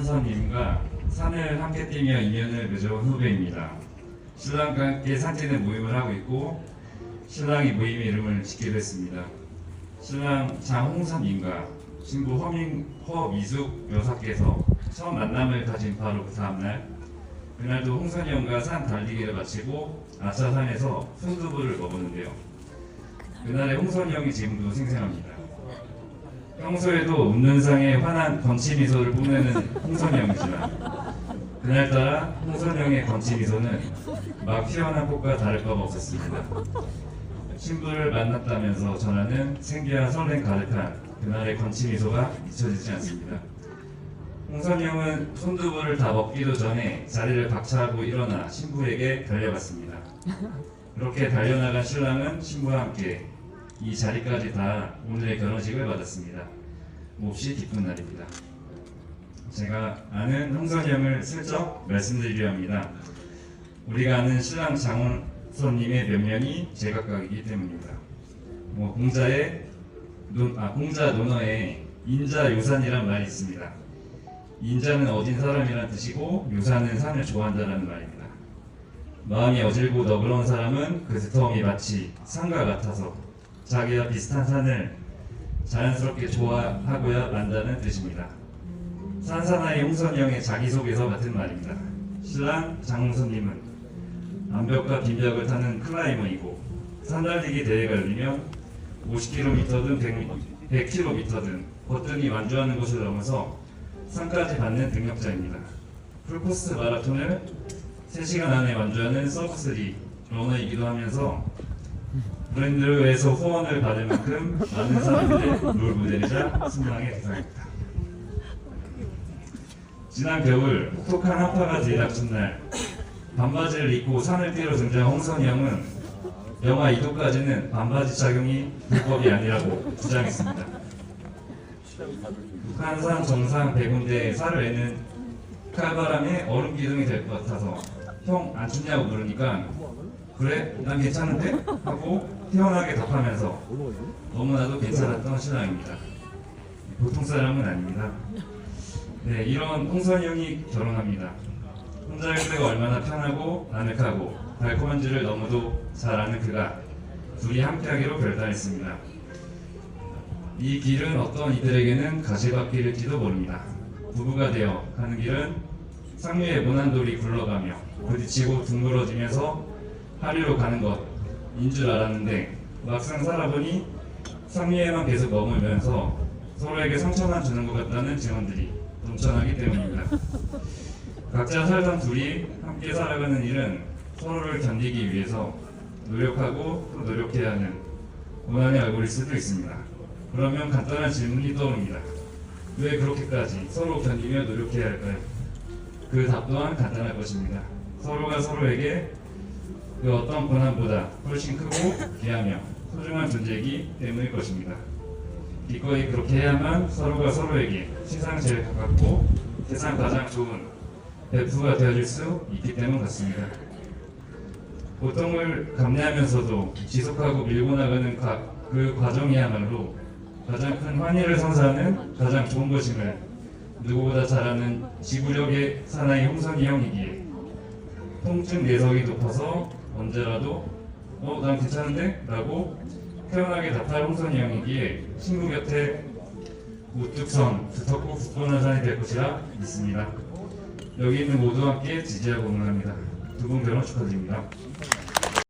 현선님과 산을 함께 뛰며 인연을 맺어온 후배입니다. 신랑과 함께 산지는 모임을 하고 있고 신랑이 모임 이름을 짓기로 했습니다. 신랑 장홍선님과 신부 허민, 허미숙 여사께서 처음 만남을 가진 바로 그 다음날 그날도 홍선이 형과 산 달리기를 마치고 아차산에서 순두부를 먹었는데요. 그날의 홍선이 형이 지금도 생생합니다. 평소에도 웃는 상에 환한 건치 미소를 뽐내는 홍선이 형이지만 그날따라 홍선이 형의 건치 미소는 막 피어난 꽃과 다를 바가 없었습니다. 신부를 만났다면서 전하는 생기와 설렘 가득한 그날의 건치 미소가 잊혀지지 않습니다. 홍선이 형은 손두부를 다 먹기도 전에 자리를 박차하고 일어나 신부에게 달려갔습니다. 그렇게 달려나간 신랑은 신부와 함께 이 자리까지 다 오늘의 결혼식을 받았습니다. 몹시 기쁜 날입니다. 제가 아는 홍선이 형을 슬쩍 말씀드리려 합니다. 우리가 아는 신랑 장원선님의 면면이 제각각이기 때문입니다. 뭐 공자의 논, 아, 공자 논어에 인자 요산이란 말이 있습니다. 인자는 어진 사람이란 뜻이고 요산은 산을 좋아한다라는 말입니다. 마음이 어질고 너그러운 사람은 그 두터움이 마치 산과 같아서 자기와 비슷한 산을 자연스럽게 좋아하고야 만다는 뜻입니다. 산사나이 홍선영의 자기소개서 같은 말입니다. 신랑 장홍선님은 암벽과 빈벽을 타는 클라이머이고 산달리기 대회가 열리면 50km든 100km든 거뜬히 완주하는 것을 넘어서 상까지 받는 능력자입니다. 풀코스 마라톤을 3시간 안에 완주하는 서브3 러너이기도 하면서 브랜드에서 후원을 받을 만큼 많은 사람들의 롤 모델이자 순망의 대상입니다. 지난 겨울 혹독한 한파가 들이닥친 날 반바지를 입고 산을 뛰러 등장한 홍선이 형은 영하 2도까지는 반바지 착용이 불법이 아니라고 주장했습니다. 북한산 정상 100군데 살을 내는 칼바람에 얼음 기둥이 될 것 같아서 형 안 춥냐고 물으니까 그래 난 괜찮은데 하고 태연하게 답하면서 너무나도 괜찮았던 신랑입니다. 보통 사람은 아닙니다. 네 이런 홍선이 형이 결혼합니다. 혼자일 때가 얼마나 편하고 나늑하고 달콤한지를 너무도 잘 아는 그가 둘이 함께하기로 결단했습니다. 이 길은 어떤 이들에게는 가시밭길일지도 모릅니다. 부부가 되어 가는 길은 상류의 모난돌이 굴러가며 부딪히고 둥그러지면서 하류로 가는 것인 줄 알았는데 막상 살아보니 상류에만 계속 머물면서 서로에게 상처만 주는 것 같다는 증언들이 넘쳐나기 때문입니다. 각자 살던 둘이 함께 살아가는 일은 서로를 견디기 위해서 노력하고 또 노력해야 하는 고난의 얼굴일 수도 있습니다. 그러면 간단한 질문이 떠오릅니다. 왜 그렇게까지 서로 견디며 노력해야 할까요? 그 답 또한 간단할 것입니다. 서로가 서로에게 그 어떤 고난보다 훨씬 크고 귀하며 소중한 존재이기 때문일 것입니다. 기꺼이 그렇게 해야만 서로가 서로에게 세상 제일 가깝고 세상 가장 좋은 베프가 되어줄 수 있기 때문 같습니다. 고통을 감내하면서도 지속하고 밀고 나가는 가- 그 과정이야말로 가장 큰 환희를 선사하는 가장 좋은 것임을 누구보다 잘 아는 지구력의 사나이 홍선이 형이기에 통증 내성이 높아서 언제라도 어 난 괜찮은데? 라고 태연하게 답할 홍선이 형이기에 친구 곁에 우뚝 선 두텁고 굳건한 산이 될 것이라 믿습니다. 여기 있는 모두 함께 지지하고 응원합니다. 두 분 결혼 축하드립니다.